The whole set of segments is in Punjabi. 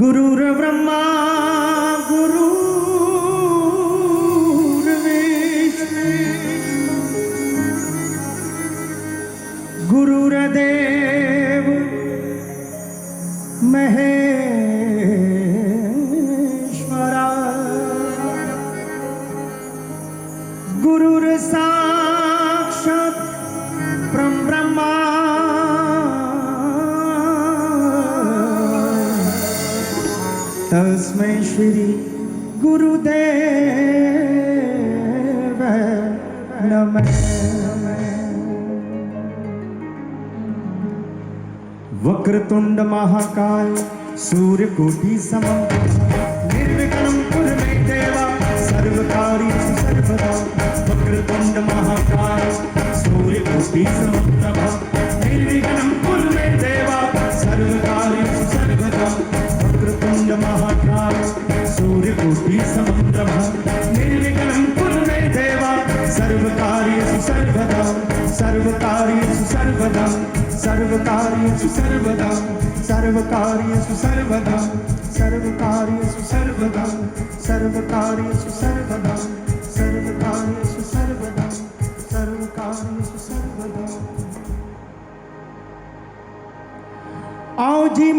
गुरुर्ब्रह्मा वक्रतुण्ड महाकाय सूर्यपुष्टि समप्रभ निर्विघ्नं कुरु मे देवा सर्वकार्यं सर्वदा वक्रतुण्ड महाकाय सूर्यपुष्टि समप्रभ निर्विघ्नं कुरु मे देवा सर्वकार्येषु सर्वदा सर्वकार्येषु सर्वदा सर्वकार्येषु सर्वदा सर्वकार्येषु सर्वदा सर्वकार्येषु सर्वदा सर्वकार्येषु सर्वदा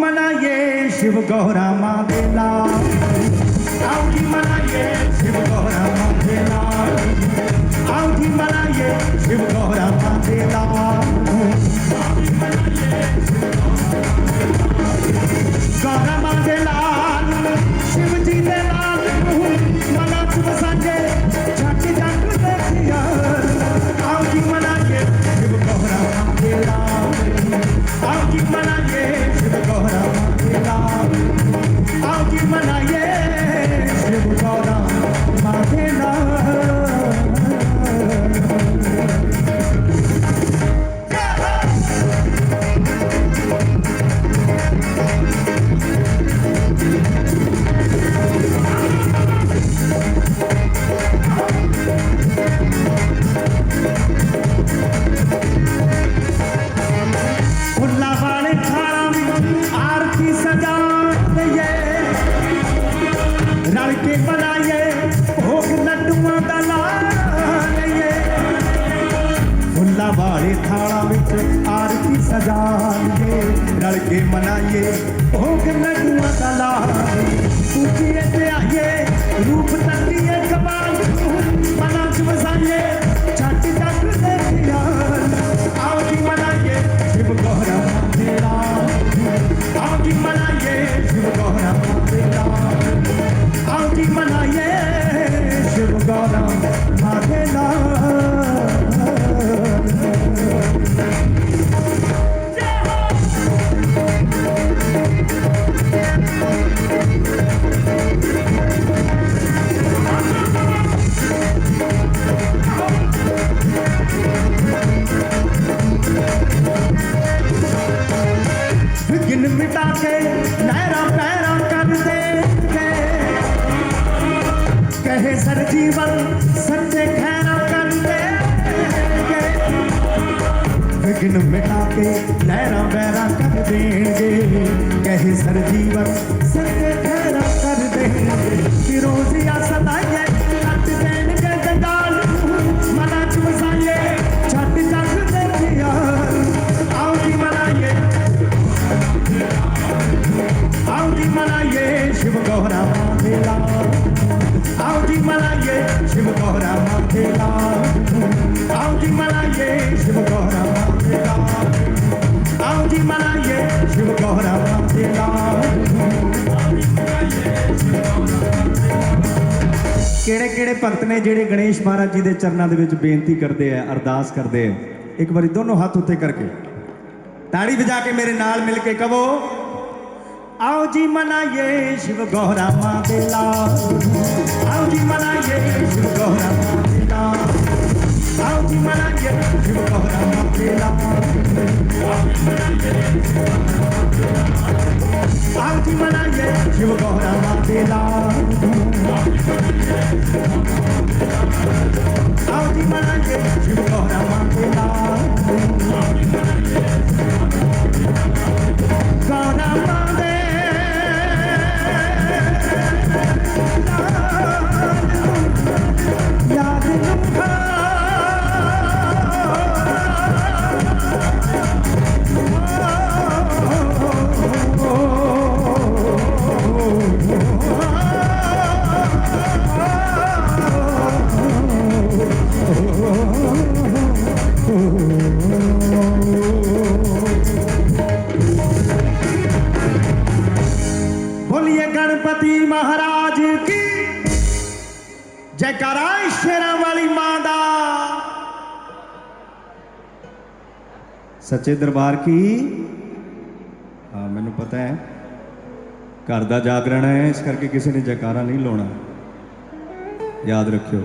मनाइए शिव गौरा माधेला आउटी मनाइए शिव गौरा माधेला आउटी मनाइए शिव गौरा माधेला फिर मनाइए हो के नटुआ का लाल पूछिए से आइए रूप तक ਕੇ ਨਹਿਰਾ ਪੈਰਾ ਕਰਦੇ ਕੇ ਕਹੇ ਸਰ ਜੀਵਨ ਸੱਚੇ ਖੈਰਾ ਕਰਦੇ ਕੇ ਵਿਗਨ ਮਿਟਾ ਕੇ ਨਹਿਰਾ ਪੈਰਾ ਕਰ ਦੇਣਗੇ ਕਹੇ ਸਰ ਜੀਵਨ ਸੱਚੇ ਖੈਰਾ ਕਰ ਦੇਣਗੇ ਫਿਰੋਜ਼ੀਆ ਸਦਾਏ ਮਨਾਈਏ ਸ਼ਿਵ ਗੋਰਾ ਮੇਲਾ ਆਓ ਜੀ ਮਨਾਈਏ ਸ਼ਿਵ ਗੋਰਾ ਮੇਲਾ ਆਓ ਜੀ ਮਨਾਈਏ ਸ਼ਿਵ ਗੋਰਾ ਮੇਲਾ ਆਓ ਜੀ ਕਿਹੜੇ ਕਿਹੜੇ ਭਗਤ ਨੇ ਜਿਹੜੇ ਗਣੇਸ਼ ਮਹਾਰਾਜ ਜੀ ਦੇ ਚਰਨਾਂ ਦੇ ਵਿੱਚ ਬੇਨਤੀ ਕਰਦੇ ਆ, ਅਰਦਾਸ ਕਰਦੇ ਆ? ਇੱਕ ਵਾਰੀ ਦੋਨੋਂ ਹੱਥ ਉੱਤੇ ਕਰਕੇ। ਤਾੜੀ ਵਜਾ ਕੇ ਮੇਰੇ ਨਾਲ ਮਿਲ ਕੇ ਕਹੋ ਆਓ ਜੀ ਮਨਾਈਏ ਸ਼ਿਵ ਗੋਰਾ ਮਾਂ ਦੇ ਲਾਲ ਆਓ ਜੀ ਮਨਾਈਏ ਸ਼ਿਵ ਗੋਰਾ ਮਾਂ ਦੇ ਲਾਲ ਆਓ ਜੀ ਮਨਾਈਏ ਸ਼ਿਵ ਗੋਰਾ ਮਾਂ ਦੇ ਲਾਲ ਆਓ ਜੀ ਮਨਾਈਏ ਸ਼ਿਵ ਗੋਰਾ ਮਾਂ ਦੇ ਲਾਲ ਗਣਪਤੀ ਮਹਾਰਾਜ ਕੀ? ਜੈਕਾਰਾ ਸ਼ੇਰਾਂ ਵਾਲੀ ਮਾਂ ਦਾ। ਸੱਚੇ ਦਰਬਾਰ ਕੀ? ਹਾਂ, ਮੈਨੂੰ ਪਤਾ ਹੈ। ਘਰ ਦਾ ਜਾਗਰਣ ਹੈ, ਇਸ ਕਰਕੇ ਕਿਸੇ ਨੇ ਜੈਕਾਰਾ ਨਹੀਂ ਲਾਉਣਾ। ਯਾਦ ਰੱਖਿਓ।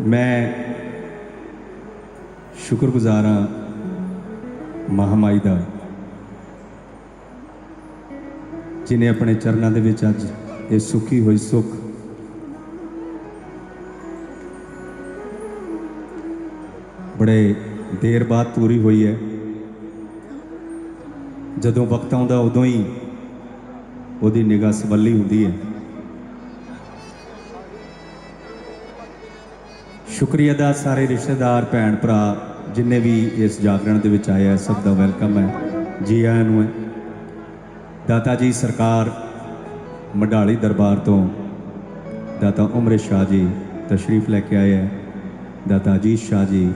ਮੈਂ ਸ਼ੁਕਰਗੁਜ਼ਾਰ ਹਾਂ ਮਹਾਮਾਈ ਦਾ। ਜਿਨੇ ਆਪਣੇ ਚਰਨਾਂ ਦੇ ਵਿੱਚ ਅੱਜ ਇਹ ਸੁਖੀ ਹੋਈ ਸੁੱਖ ਬੜੇ ਦੇਰ ਬਾਅਦ ਪੂਰੀ ਹੋਈ ਹੈ। ਜਦੋਂ ਵਕਤ ਆਉਂਦਾ, ਉਦੋਂ ਹੀ ਉਹਦੀ ਨਿਗਾਹ ਸਵੱਲੀ ਹੁੰਦੀ ਹੈ। ਸ਼ੁਕਰੀਆ ਦਾ ਸਾਰੇ ਰਿਸ਼ਤੇਦਾਰ, ਭੈਣ ਭਰਾ, ਜਿੰਨੇ ਵੀ ਇਸ ਜਾਗਰਣ ਦੇ ਵਿੱਚ ਆਇਆ ਸਭ ਦਾ ਵੈਲਕਮ ਹੈ। ਜੀ ਆਇਆਂ ਨੂੰ ਹੈ। ਦਾਤਾ ਜੀ ਸਰਕਾਰ ਮਢਾਲੀ ਦਰਬਾਰ ਤੋਂ ਦਾਤਾ ਉਮਰ ਸ਼ਾਹ ਜੀ ਤਸ਼ਰੀਫ ਲੈ ਕੇ ਆਏ ਹੈ। ਦਾਤਾ ਅਜੀਤ ਸ਼ਾਹ ਜੀ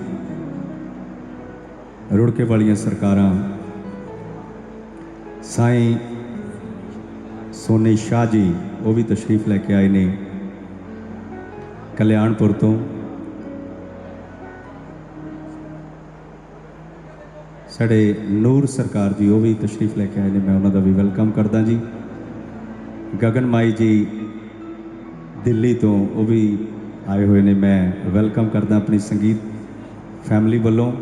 ਰੁੜਕੇ ਵਾਲੀਆਂ ਸਰਕਾਰਾਂ, ਸਾਈਂ ਸੋਨੇ ਸ਼ਾਹ ਜੀ, ਉਹ ਵੀ ਤਸ਼ਰੀਫ ਲੈ ਕੇ ਆਏ ਨੇ। ਕਲਿਆਣਪੁਰ ਤੋਂ ਸਾਡੇ ਨੂਰ ਸਰਕਾਰ ਜੀ, ਉਹ ਵੀ ਤਸ਼ਰੀਫ ਲੈ ਕੇ ਆਏ ਨੇ, ਮੈਂ ਉਹਨਾਂ ਦਾ ਵੀ ਵੈਲਕਮ ਕਰਦਾ ਜੀ। ਗਗਨ ਮਾਈ ਜੀ ਦਿੱਲੀ ਤੋਂ, ਉਹ ਵੀ ਆਏ ਹੋਏ ਨੇ, ਮੈਂ ਵੈਲਕਮ ਕਰਦਾ ਆਪਣੀ ਸੰਗੀਤ ਫੈਮਿਲੀ ਵੱਲੋਂ।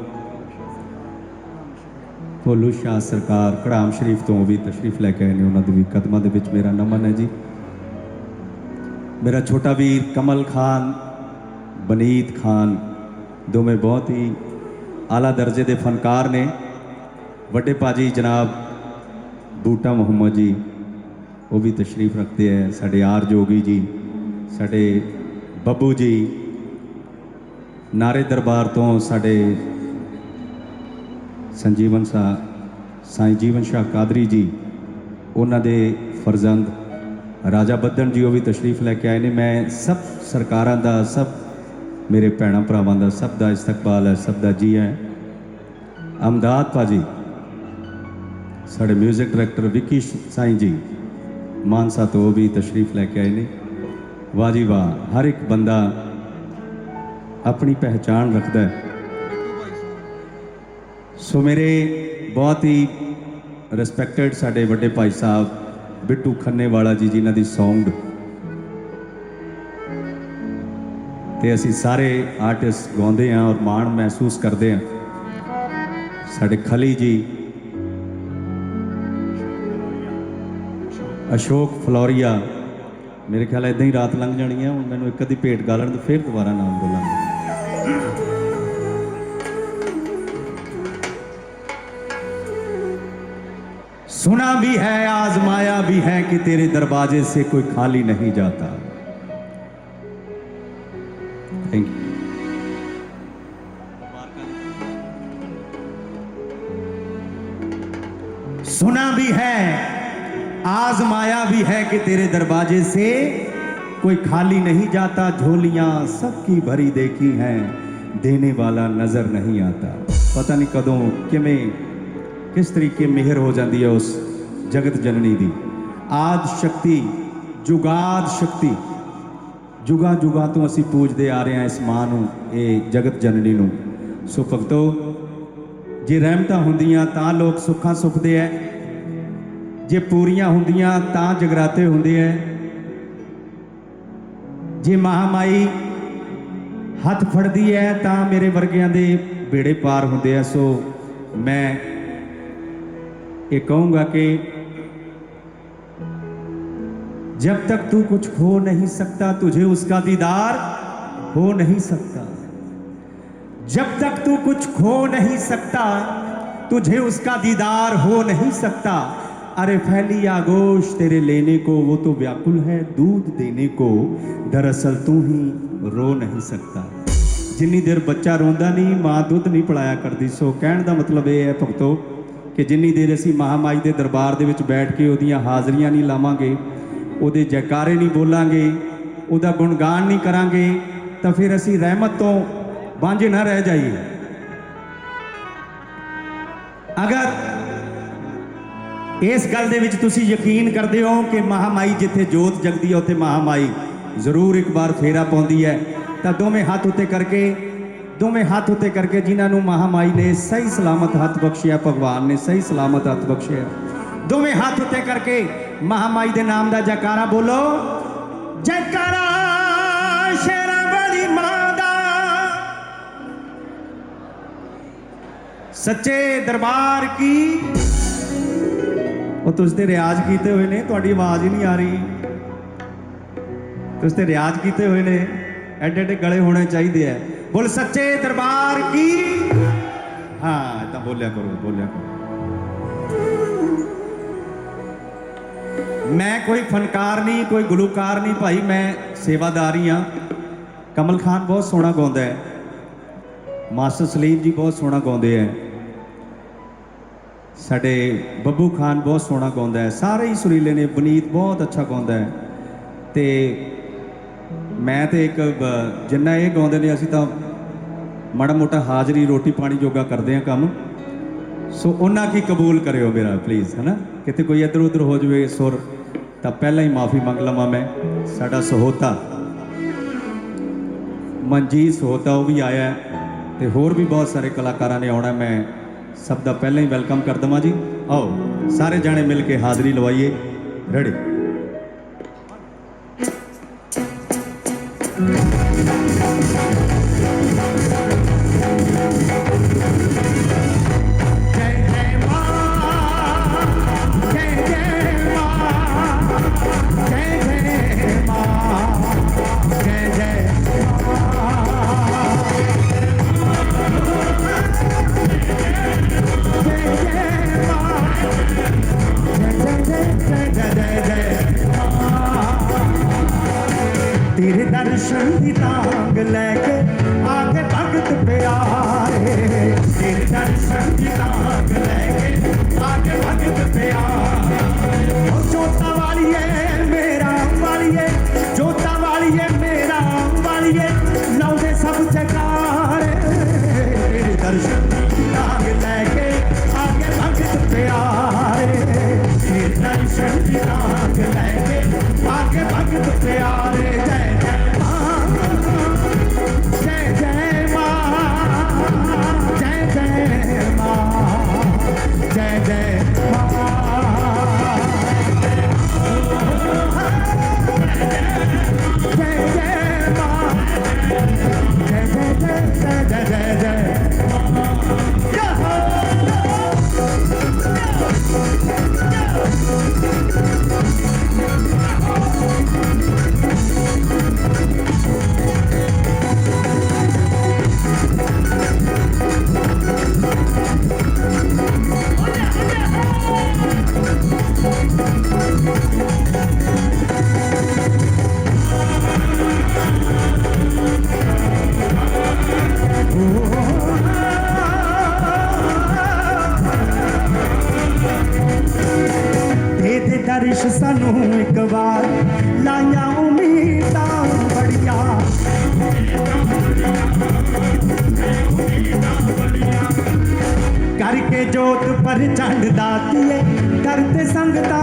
ਭੋਲੂ ਸ਼ਾਹ ਸਰਕਾਰ, ਕੜਾਮ ਸ਼ਰੀਫ ਤੋਂ ਵੀ ਤਸ਼ਰੀਫ ਲੈ ਕੇ ਆਏ ਨੇ, ਉਹਨਾਂ ਦੇ ਵੀ ਕਦਮਾਂ ਦੇ ਵਿੱਚ ਮੇਰਾ ਨਮਨ ਹੈ ਜੀ। ਮੇਰਾ ਛੋਟਾ ਵੀਰ ਕਮਲ ਖਾਨ, ਬਨੀਤ ਖਾਨ, ਦੋਵੇਂ ਬਹੁਤ ਹੀ ਆਲਾ ਦਰਜੇ ਦੇ ਫਨਕਾਰ ਨੇ ਵੱਡੇ ਪਾਜੀ ਜਨਾਬ ਬੂਟਾ ਮੁਹੰਮਦ ਜੀ, ਉਹ ਵੀ ਤਸ਼ਰੀਫ ਰੱਖਦੇ ਹੈ ਸਾਡੇ ਆਰ ਜੋਗੀ ਜੀ, ਸਾਡੇ ਬੱਬੂ ਜੀ, ਨਾਰੇ ਦਰਬਾਰ ਤੋਂ ਸਾਡੇ ਸੰਜੀਵਨ ਸਾ, ਸਾਈਂ ਜੀਵਨ ਸ਼ਾਹ ਕਾਦਰੀ ਜੀ, ਉਹਨਾਂ ਦੇ ਫਰਜ਼ੰਦ ਰਾਜਾ ਬੱਦਨ ਜੀ, ਉਹ ਵੀ ਤਸ਼ਰੀਫ ਲੈ ਕੇ ਆਏ ਨੇ। ਮੈਂ ਸਭ ਸਰਕਾਰਾਂ ਦਾ, ਸਭ ਮੇਰੇ ਭੈਣਾਂ ਭਰਾਵਾਂ ਦਾ ਸਭ ਦਾ ਇਸਤਕਬਾਲ ਹੈ, ਸਭ ਦਾ ਜੀ ਹੈ। ਅਮਦਾਦ ਭਾਜੀ, ਸਾਡੇ 뮤직 ਡਾਇਰੈਕਟਰ ਵਿੱਕੀ ਸਾਈਂ ਜੀ, ਮਾਨਸਾ ਤੋਂ ਵੀ ਤਸ਼ਰੀਫ ਲੈ ਕੇ ਆਏ ਨੇ। ਵਾਹ ਜੀ ਵਾਹ, ਹਰ ਇੱਕ ਬੰਦਾ ਆਪਣੀ ਪਹਿਚਾਣ ਰੱਖਦਾ ਹੈ। ਸੋ ਮੇਰੇ ਬਹੁਤ ਹੀ ਰਿਸਪੈਕਟਡ ਸਾਡੇ ਵੱਡੇ ਭਾਈ ਸਾਹਿਬ ਬਿੱਟੂ ਖੰਨੇ ਵਾਲਾ ਜੀ, ਜਿਨ੍ਹਾਂ ਦੀ ਸੌਂਗ ਤੇ ਅਸੀਂ ਸਾਰੇ ਆਰਟਿਸਟ ਗਾਉਂਦੇ ਹਾਂ ਔਰ ਮਾਣ ਮਹਿਸੂਸ ਕਰਦੇ ਹਾਂ ਸਾਡੇ ਖਲੀ ਜੀ ਅਸ਼ੋਕ ਫਲੋਰੀਆ ਮੇਰੇ ਖਿਆਲ ਇਦਾਂ ਹੀ ਰਾਤ ਲੰਘ ਜਾਣੀ ਹੈ ਹੁਣ ਮੈਨੂੰ ਇੱਕ ਅੱਧੀ ਭੇਟ ਗਾ ਲੈਣ ਤੇ ਫਿਰ ਦੁਬਾਰਾ ਨਾਮ ਬੋਲਾਂਗੇ सुना भी है आजमाया भी है कि तेरे दरवाजे से कोई खाली नहीं जाता आजमाया भी है कि तेरे दरवाजे से कोई खाली नहीं जाता झोलियां सबकी भरी देखी हैं देने वाला नजर नहीं आता ਪਤਾ ਨਹੀਂ ਕਦੋਂ ਕਿਵੇਂ ਕਿਸ ਤਰੀਕੇ ਮਿਹਰ ਹੋ ਜਾਂਦੀ ਹੈ ਉਸ ਜਗਤ ਜਨਨੀ ਦੀ ਆਦ ਸ਼ਕਤੀ ਜੁਗਾਦ ਸ਼ਕਤੀ ਜੁਗਾ ਜੁਗਾ ਤੋਂ ਅਸੀਂ ਪੂਜਦੇ ਆ ਰਹੇ ਹਾਂ ਇਸ ਮਾਂ ਨੂੰ ਇਹ ਜਗਤ ਜਨਨੀ ਨੂੰ ਸੋ ਭਗਤੋ ਜੇ ਰਹਿਮਤਾਂ ਹੁੰਦੀਆਂ ਤਾਂ ਲੋਕ ਸੁੱਖਾਂ ਸੁਖਦੇ ਐ ਜੇ ਪੂਰੀਆਂ ਹੁੰਦੀਆਂ ਤਾਂ ਜਗਰਾਤੇ ਹੁੰਦੇ ਐ ਜੇ ਮਹਾਮਾਈ ਹੱਥ ਫੜਦੀ ਐ ਤਾਂ ਮੇਰੇ ਵਰਗਿਆਂ ਦੇ ਬੇੜੇ ਪਾਰ ਹੁੰਦੇ ਐ ਸੋ ਮੈਂ ਇਹ ਕਹੂੰਗਾ ਕਿ जब तक तू कुछ खो नहीं सकता तुझे उसका दीदार हो नहीं सकता जब तक तू कुछ खो नहीं सकता तुझे उसका दीदार हो नहीं सकता अरे फैली आगोश तेरे लेने को वो तो व्याकुल है दूध देने को दरअसल तू ही रो नहीं सकता ਜਿੰਨੀ ਦੇਰ ਬੱਚਾ ਰੋਂਦਾ ਨਹੀਂ ਮਾਂ ਦੁੱਧ ਨਹੀਂ ਪਿਲਾਇਆ ਕਰਦੀ ਸੋ ਕਹਿਣ ਦਾ ਮਤਲਬ ਇਹ ਹੈ ਭਗਤੋ ਕਿ ਜਿੰਨੀ ਦੇਰ ਅਸੀਂ ਮਹਾਮਾਈ ਦੇ ਦਰਬਾਰ ਦੇ ਵਿੱਚ ਬੈਠ ਕੇ ਉਹਦੀਆਂ ਹਾਜ਼ਰੀਆਂ ਨਹੀਂ ਲਾਵਾਂਗੇ ਉਹਦੇ ਜੈਕਾਰੇ ਨਹੀਂ ਬੋਲਾਂਗੇ ਉਹਦਾ ਗੁਣਗਾਨ ਨਹੀਂ ਕਰਾਂਗੇ ਤਾਂ ਫਿਰ ਅਸੀਂ ਰਹਿਮਤ ਤੋਂ ਵਾਂਝੇ ਨਾ ਰਹਿ ਜਾਈਏ ਅਗਰ ਇਸ ਗੱਲ ਦੇ ਵਿੱਚ ਤੁਸੀਂ ਯਕੀਨ ਕਰਦੇ ਹੋ ਕਿ ਮਹਾਮਾਈ ਜਿੱਥੇ ਜੋਤ ਜਗਦੀ ਹੈ, ਉੱਥੇ ਮਹਾਮਾਈ ਜ਼ਰੂਰ ਇੱਕ ਵਾਰ ਫੇਰਾ ਪਾਉਂਦੀ ਹੈ। ਤਾਂ ਦੋਵੇਂ ਹੱਥ ਉੱਤੇ ਕਰਕੇ, ਦੋਵੇਂ ਹੱਥ ਉੱਤੇ ਕਰਕੇ ਜਿਨ੍ਹਾਂ ਨੂੰ ਮਹਾਮਾਈ ਨੇ ਸਹੀ ਸਲਾਮਤ ਹੱਥ ਬਖਸ਼ਿਆ, ਭਗਵਾਨ ਨੇ ਸਹੀ ਸਲਾਮਤ ਹੱਥ ਬਖਸ਼ਿਆ। ਦੋਵੇਂ ਹੱਥ ਉੱਤੇ ਕਰਕੇ ਮਹਾਮਾਈ ਦੇ ਨਾਮ ਦਾ ਜੈਕਾਰਾ ਬੋਲੋ। ਜੈਕਾਰਾ, ਸ਼ੇਰਾਂ ਵਾਲੀ ਮਾਂ ਦਾ। ਸੱਚੇ ਦਰਬਾਰ ਕੀ ਉਹ ਤੁਸੀਂ ਤੇ ਰਿਆਜ਼ ਕੀਤੇ ਹੋਏ ਨੇ, ਤੁਹਾਡੀ ਆਵਾਜ਼ ਹੀ ਨਹੀਂ ਆ ਰਹੀ। ਤੁਸੀਂ ਤੇ ਰਿਆਜ਼ ਕੀਤੇ ਹੋਏ ਨੇ, ਐਡੇ ਐਡੇ ਗਲੇ ਹੋਣੇ ਚਾਹੀਦੇ ਆ। ਬੋਲ ਸੱਚੇ ਦਰਬਾਰ ਕੀ? ਹਾਂ ਤਾਂ ਬੋਲਿਆ ਕਰੋ ਬੋਲਿਆ ਕਰੋ। ਮੈਂ ਕੋਈ ਫਨਕਾਰ ਨਹੀਂ, ਕੋਈ ਗੁਲੂਕਾਰ ਨਹੀਂ, ਭਾਈ ਮੈਂ ਸੇਵਾਦਾਰੀ ਹੀ। ਆ ਕਮਲ ਖਾਨ ਬਹੁਤ ਸੋਹਣਾ ਗਾਉਂਦਾ ਹੈ। ਮਾਸਟਰ ਸਲੀਮ ਜੀ ਬਹੁਤ ਸੋਹਣਾ ਗਾਉਂਦੇ ਹੈ। ਸਾਡੇ ਬੱਬੂ ਖਾਨ ਬਹੁਤ ਸੋਹਣਾ ਗਾਉਂਦਾ ਹੈ। ਸਾਰੇ ਹੀ ਸੁਰੀਲੇ ਨੇ, ਬਨੀਤ ਬਹੁਤ ਅੱਛਾ ਗਾਉਂਦਾ ਹੈ। ਤੇ ਮੈਂ ਤੇ ਇੱਕ ਜਿੰਨਾ ਇਹ ਗਾਉਂਦੇ ਨੇ, ਅਸੀਂ ਤਾਂ ਮਾੜਾ ਮੋਟਾ ਹਾਜ਼ਰੀ, ਰੋਟੀ ਪਾਣੀ ਜੋਗਾ ਕਰਦੇ ਆ ਕੰਮ। ਸੋ ਉਹਨਾਂ ਕੀ ਕਬੂਲ ਕਰਿਓ ਮੇਰਾ ਪਲੀਜ਼ ਹਨਾ? ਕਿਤੇ ਕੋਈ ਇੱਧਰ ਉੱਧਰ ਹੋ ਜਾਵੇ ਸੁਰ, ਤਾਂ ਪਹਿਲਾਂ ਹੀ ਮਾਫੀ ਮੰਗ ਲਵਾਂ ਮੈਂ। ਸਾਡਾ ਸਹੋਤਾ, ਮਨਜੀਤ ਸਹੋਤਾ, ਉਹ ਵੀ ਆਇਆ ਹੈ। ਤੇ ਹੋਰ ਵੀ ਬਹੁਤ ਸਾਰੇ ਕਲਾਕਾਰਾਂ ਨੇ ਆਉਣਾ ਮੈਂ ਸਭ ਦਾ ਪਹਿਲਾਂ ਹੀ ਵੈਲਕਮ ਕਰ ਦਵਾਂ ਜੀ। ਆਓ, ਸਾਰੇ ਜਾਣੇ ਮਿਲ ਕੇ ਹਾਜ਼ਰੀ ਲਵਾਈਏ। ਰੈਡੀ ਜੈ ਤੇਰੇ ਦਰਸ਼ਨ ਦੀ ਤਾਂਗ ਲੈ ਕੇ ਆਗੇ ਭਗਤ ਪਿਆਰੇ। ਤੇਰੇ ਦਰਸ਼ਨ ਦੀ ਤਾਂਗ ਲੈ ਕੇ ਆਗੇ ਭਗਤ ਪਿਆਰੇ। ਘਰ ਝੰਡ ਦਾਤੀਏ ਕਰਤੇ ਸੰਗਤਾਂ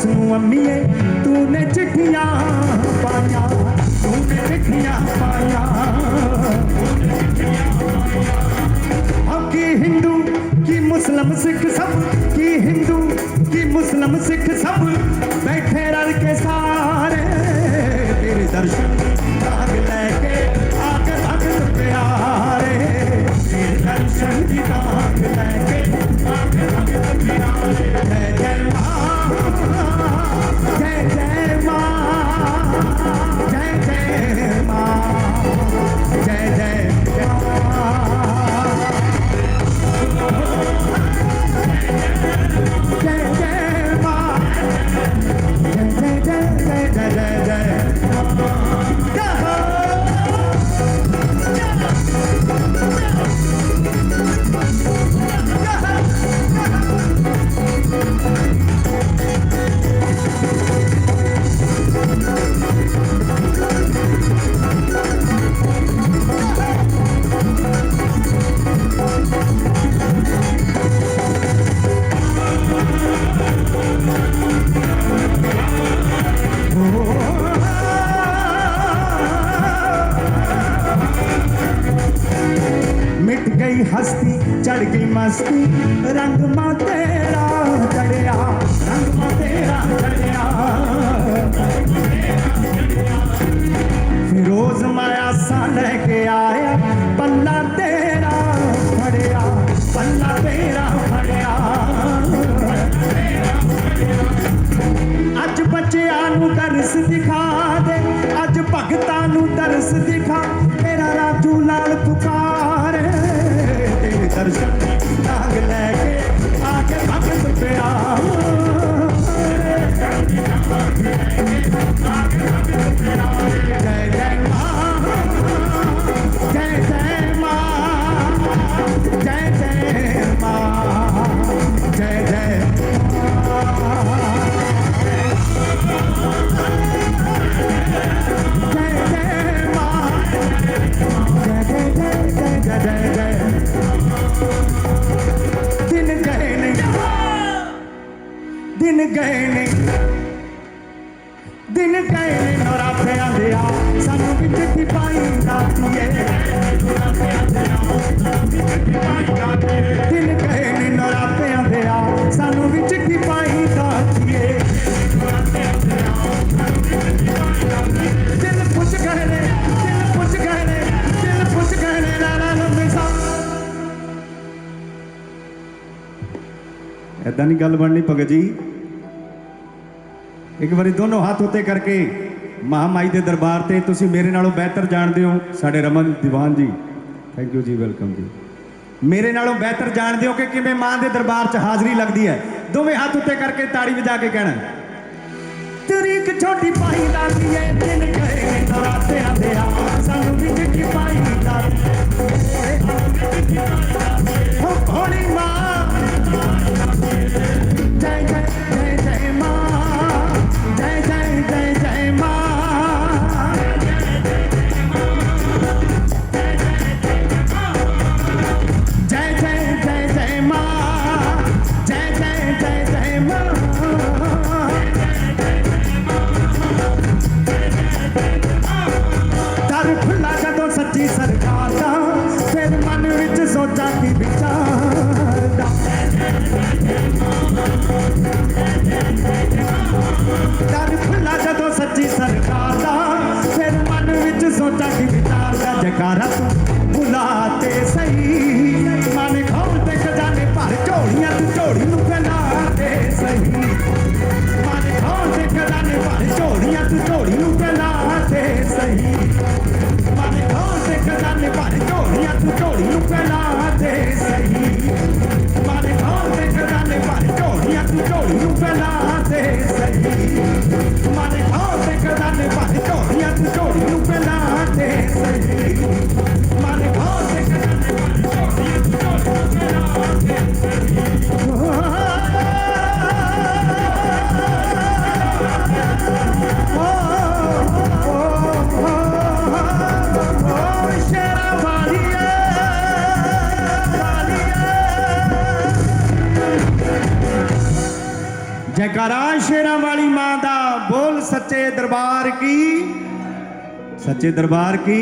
ਇਸ ਨੂੰ ਅੰਮੀਏ ਤੂੰ ਨੇ ਚਿੱਠੀਆਂ ਪਾਈਆਂ ਤੂੰ ਨੇ ਚਿੱਠੀਆਂ ਪਾਈਆਂ। ਹਮ ਕੀ ਹਿੰਦੂ, ਕੀ ਮੁਸਲਮ ਸਿੱਖ ਸਭ, ਕੀ ਹਿੰਦੂ, ਕੀ ਮੁਸਲਮ ਸਿੱਖ ਸਭ ਬੈਠੇ ਰਲ ਕੇ ਭਗਤਾਂ ਨੂੰ ਦਰਸ ਦਿਖਾ, ਤੇਰਾ ਰਾਜੂ ਲਾਲ ਪੁਕਾਰ। ਤੇਰੇ ਦਰਸ਼ਨ ਨਾਗ ਲੈ ਕੇ ਆ ਕੇ ਭਗਤ ਪਿਆ ਜੈ ਦਿਨ ਗਏ ਨੇ। ਦਿਨ ਗਏ ਨੇ ਨਰਾਤਿਆਂ ਦੇ ਆ ਸਾਨੂੰ ਵੀ ਚਿੱਠੀ ਪਾਈ ਦਾਤੀਏ ਦਿਨ ਗਏ ਨੇ ਨਰਾਤਿਆਂ ਦੇ ਆ ਸਾਨੂੰ ਵੀ ਚਿੱਠੀ ਪਾਈ ਦਾਤੀਏ ਦਿਲ ਪੁੱਛ ਗਏ ਨੇ ਦਿਲ ਪੁੱਛ ਗਏ ਨੇ ਦਿਲ ਪੁੱਛ ਗਏ ਨੇ ਲਾ ਲਾ ਸਾ ਐਦਾਂ ਨਹੀਂ ਗੱਲ ਬਣਨੀ ਭਗਤ ਜੀ। ਇੱਕ ਵਾਰੀ ਦੋਨੋਂ ਹੱਥ ਉੱਤੇ ਕਰਕੇ ਮਹਾਮਾਈ ਦੇ ਦਰਬਾਰ ਤੇ ਤੁਸੀਂ ਮੇਰੇ ਨਾਲੋਂ ਬਿਹਤਰ ਜਾਣਦੇ ਹੋ, ਸਾਡੇ ਰਮਨ ਦੀਵਾਨ ਜੀ। ਥੈਂਕ ਯੂ ਜੀ ਵੈਲਕਮ ਜੀ। ਮੇਰੇ ਨਾਲੋਂ ਬਿਹਤਰ ਜਾਣਦੇ ਹੋ ਕਿ ਕਿਵੇਂ ਮਾਂ ਦੇ ਦਰਬਾਰ 'ਚ ਹਾਜ਼ਰੀ ਲੱਗਦੀ ਹੈ? ਦੋਵੇਂ ਹੱਥ ਉੱਤੇ ਕਰਕੇ ਤਾੜੀ ਵਜਾ ਕੇ ਕਹਿਣਾ ਤਰੀਕ ਛੋਟੀ ਪਾਈ ਲਾਦੀ ਏ ਦਿਨ ਗਏ ਨੇ ਦੇ ਆ। ਸਾਨੂੰ ਵੀ ਚਿੱਠੀ ਪਾਈ ਲਾਦੀ ਹੋ ਹੋਣੀ ਸੱਚੇ ਦਰਬਾਰ ਕੀ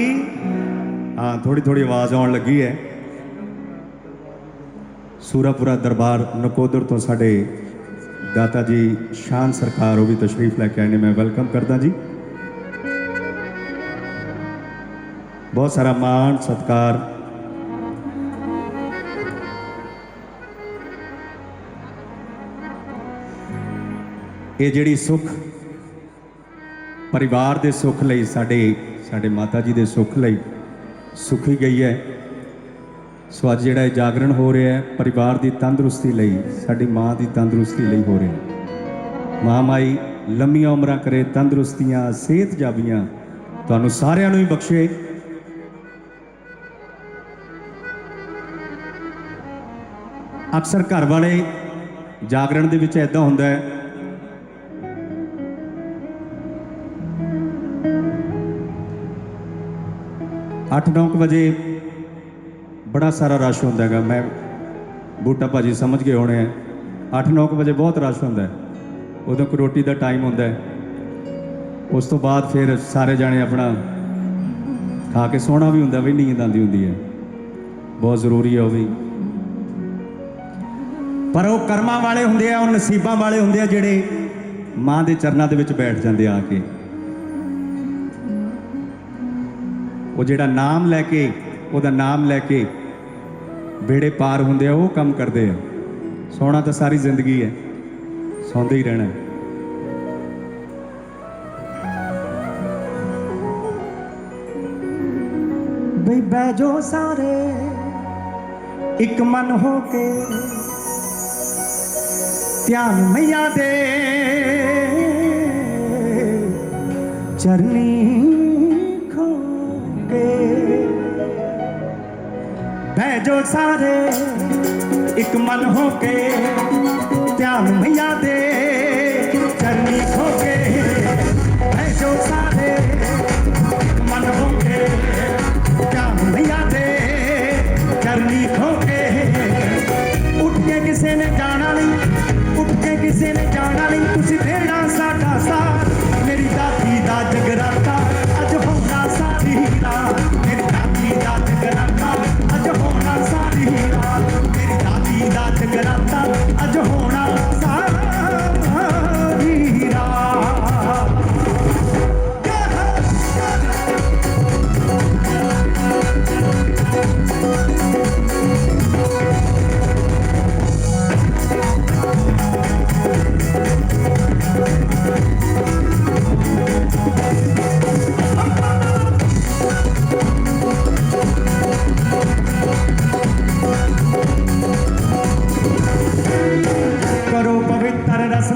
ਹਾਂ ਥੋੜੀ ਥੋੜੀ ਆਵਾਜ਼ ਆਉਣ ਲੱਗੀ ਹੈ ਸੂਰਾਪੁਰਾ ਦਰਬਾਰ ਨਕੋਦਰ ਤੋਂ ਸਾਡੇ ਦਾਤਾ ਜੀ ਸ਼ਾਨ ਸਰਕਾਰ ਉਹ ਵੀ ਤਸ਼ਰੀਫ ਲੈ ਕੇ ਆਏ ਨੇ ਮੈਂ ਵੈਲਕਮ ਕਰਦਾ ਜੀ ਬਹੁਤ ਸਾਰਾ ਮਾਣ ਸਤਕਾਰ ਇਹ ਜਿਹੜੀ ਸੁੱਖ ਪਰਿਵਾਰ ਦੇ ਸੁੱਖ ਲਈ, ਸਾਡੇ ਸਾਡੇ ਮਾਤਾ ਜੀ ਦੇ ਸੁੱਖ ਲਈ ਸੁਖੀ ਗਈ ਹੈ। ਸੋ ਅੱਜ ਜਿਹੜਾ ਇਹ ਜਾਗਰਣ ਹੋ ਰਿਹਾ ਹੈ, ਪਰਿਵਾਰ ਦੀ ਤੰਦਰੁਸਤੀ ਲਈ, ਸਾਡੀ ਮਾਂ ਦੀ ਤੰਦਰੁਸਤੀ ਲਈ ਹੋ ਰਿਹਾ ਹੈ। ਮਾਂ ਮਾਈ ਲੰਮੀਆਂ ਉਮਰਾਂ ਕਰੇ, ਤੰਦਰੁਸਤੀਆਂ, ਸਿਹਤ ਜਾਬੀਆਂ ਤੁਹਾਨੂੰ ਸਾਰਿਆਂ ਨੂੰ ਹੀ ਬਖਸ਼ੇ। ਅਕਸਰ ਘਰ ਵਾਲੇ ਜਾਗਰਣ ਦੇ ਵਿੱਚ ਐਦਾਂ ਹੁੰਦਾ ਹੈ ਅੱਠ 9 ਵਜੇ ਬੜਾ ਸਾਰਾ ਰਸ਼ ਹੁੰਦਾ ਹੈਗਾ। ਮੈਂ ਬੂਟਾ ਭਾਜੀ ਸਮਝ ਗਏ ਹੋਣੇ ਆ। 8 9 ਵਜੇ ਬਹੁਤ ਰਸ਼ ਹੁੰਦਾ ਹੈ। ਉਦੋਂ ਕੋਈ ਰੋਟੀ ਦਾ ਟਾਈਮ ਹੁੰਦਾ ਹੈ। ਉਸ ਤੋਂ ਬਾਅਦ ਫਿਰ ਸਾਰੇ ਜਾਣੇ ਆਪਣਾ ਖਾ ਕੇ ਸੋਣਾ ਵੀ ਹੁੰਦਾ, ਵੀ ਨੀਂਦ ਆਉਂਦੀ ਹੁੰਦੀ ਹੈ। ਬਹੁਤ ਜ਼ਰੂਰੀ ਹੈ ਉਹ ਵੀ। ਪਰ ਉਹ ਕਰਮਾਂ ਵਾਲੇ ਹੁੰਦੇ ਆ, ਉਹ ਨਸੀਬਾਂ ਵਾਲੇ ਹੁੰਦੇ ਆ, ਜਿਹੜੇ ਮਾਂ ਦੇ ਚਰਨਾਂ ਦੇ ਵਿੱਚ ਬੈਠ ਜਾਂਦੇ ਆ ਕੇ। ਉਹ ਜਿਹੜਾ ਨਾਮ ਲੈ ਕੇ, ਉਹਦਾ ਨਾਮ ਲੈ ਕੇ ਬੇੜੇ ਪਾਰ ਹੁੰਦੇ ਆ, ਉਹ ਕੰਮ ਕਰਦੇ ਆ ਸੋਣਾ ਤਾਂ ਸਾਰੀ ਜ਼ਿੰਦਗੀ ਹੈ, ਸੌਂਦੇ ਹੀ ਰਹਿਣਾ ਹੈ। ਬਈ ਬਹਿ ਜੋ ਸਾਰੇ, ਇੱਕ ਮਨ ਹੋ ਕੇ ਧਿਆਨ ਮਈਆ ਦੇ, ਚਰਨੀ ਬਹਿ ਜੋ ਸਾਰੇ ਇੱਕ ਮਨ ਹੋ ਕੇ ਧਿਆਨ ਮਈਆ ਦੇ, ਚਰਨੀ ਖੋ ਕੇ ਬਹਿ ਜੋ ਸਾਰੇ ਇੱਕ ਮਨ ਹੋ ਕੇ ਧਿਆਨ ਮਈਆ ਦੇ, ਚਰਨੀ ਖੋ ਕੇ। ਉੱਠ ਕੇ ਕਿਸੇ ਨੇ ਜਾਣਾ ਨਹੀਂ, ਉੱਠ ਕੇ ਕਿਸੇ ਨੇ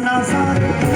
Nazar.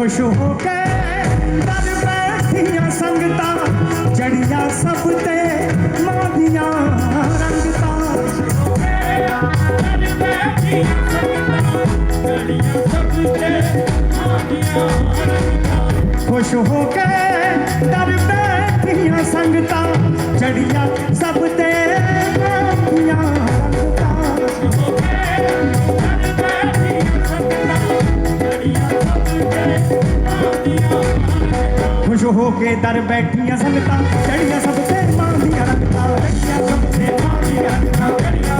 ਖੁਸ਼ ਹੋ ਕੇ ਦਰ ਬੈਠੀਆਂ ਸੰਗਤਾਂ ਜੜੀਆਂ ਸਭ ਤੇ ਮਾਂ ਦੀਆਂ ਰੰਗਤਾਂ। ਖੁਸ਼ ਹੋ ਕੇ ਦਰ ਬੈਠੀਆਂ ਸੰਗਤਾਂ ਜੜੀਆਂ ਸਭ ਤੇ ਮਾਂ ਦੀਆਂ ਰੰਗਤਾਂ ਖੁਸ਼ ਹੋ ਕੇ ਦਰ ਬੈਠੀਆਂ ਸੰਗਤਾਂ ਚੜੀਆਂ ਸਭ ਤੇ ਮਾਂ ਦੀਆਂ ਰੰਗਤਾਂ। ਚੜੀਆਂ ਸਭ ਤੇ ਮਾਂ ਦੀਆਂ ਰੰਗਤਾਂ ਚੜੀਆਂ ਸਭ ਤੇ ਮਾਂ ਦੀਆਂ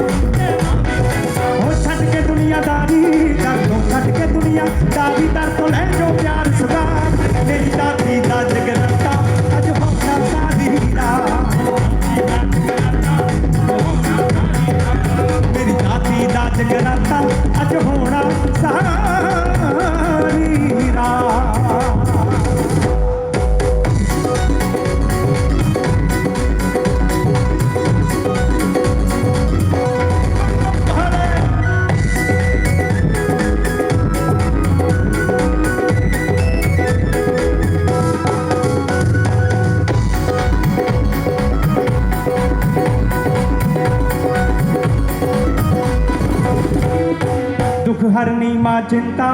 ਉਹ ਛੱਡ ਕੇ ਦੁਨੀਆਦਾਰੀ ਦਰ ਤੋਂ ਛੱਡ ਕੇ ਦੁਨੀਆ ਦਾਦੀ ਦਰ ਤੋਂ ਲੈ ਜੋ ਪਿਆਰ ਸੁਦਾ ਮੇਰੀ ਦਾਦੀ ਦਾ ਜਗਰਾਤਾ ਅੱਜ ਹੋਣਾ ਸਾਡੀ ਰਾਤ ਮੇਰੀ ਦਾਦੀ ਦਾ ਜਗਰਾਤਾ ਅੱਜ ਹੋਣਾ ਸਾਰੀ cinta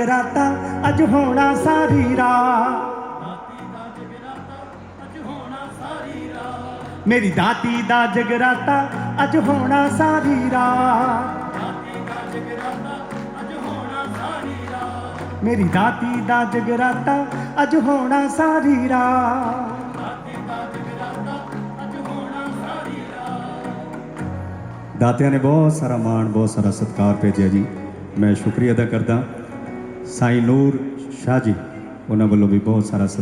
ਜਗਰਾਤਾ, ਅੱਜ ਹੋਣਾ ਸਾਰੀ ਰਾਤ। ਮੇਰੀ ਦਾਤੀ ਦਾ ਜਗਰਾਤਾ, ਅੱਜ ਹੋਣਾ ਸਾਰੀ ਰਾਤ। ਮੇਰੀ ਦਾਦੀ ਦਾ ਜਗਰਾਤਾ, ਅੱਜ ਹੋਣਾ ਸਾਰੀ ਰਾਤ। ਦਾਤਿਆਂ ਨੇ ਬਹੁਤ ਸਾਰਾ ਮਾਣ, ਬਹੁਤ ਸਾਰਾ ਸਤਿਕਾਰ ਭੇਜਿਆ ਜੀ। ਮੈਂ ਸ਼ੁਕਰੀਆ ਅਦਾ ਕਰਦਾ। ਸਾਈਨੂਰ ਸ਼ਾਹ ਜੀ ਉਹਨਾਂ ਵੱਲੋਂ ਵੀ ਬਹੁਤ ਸਾਰਾ ਸਤਿ-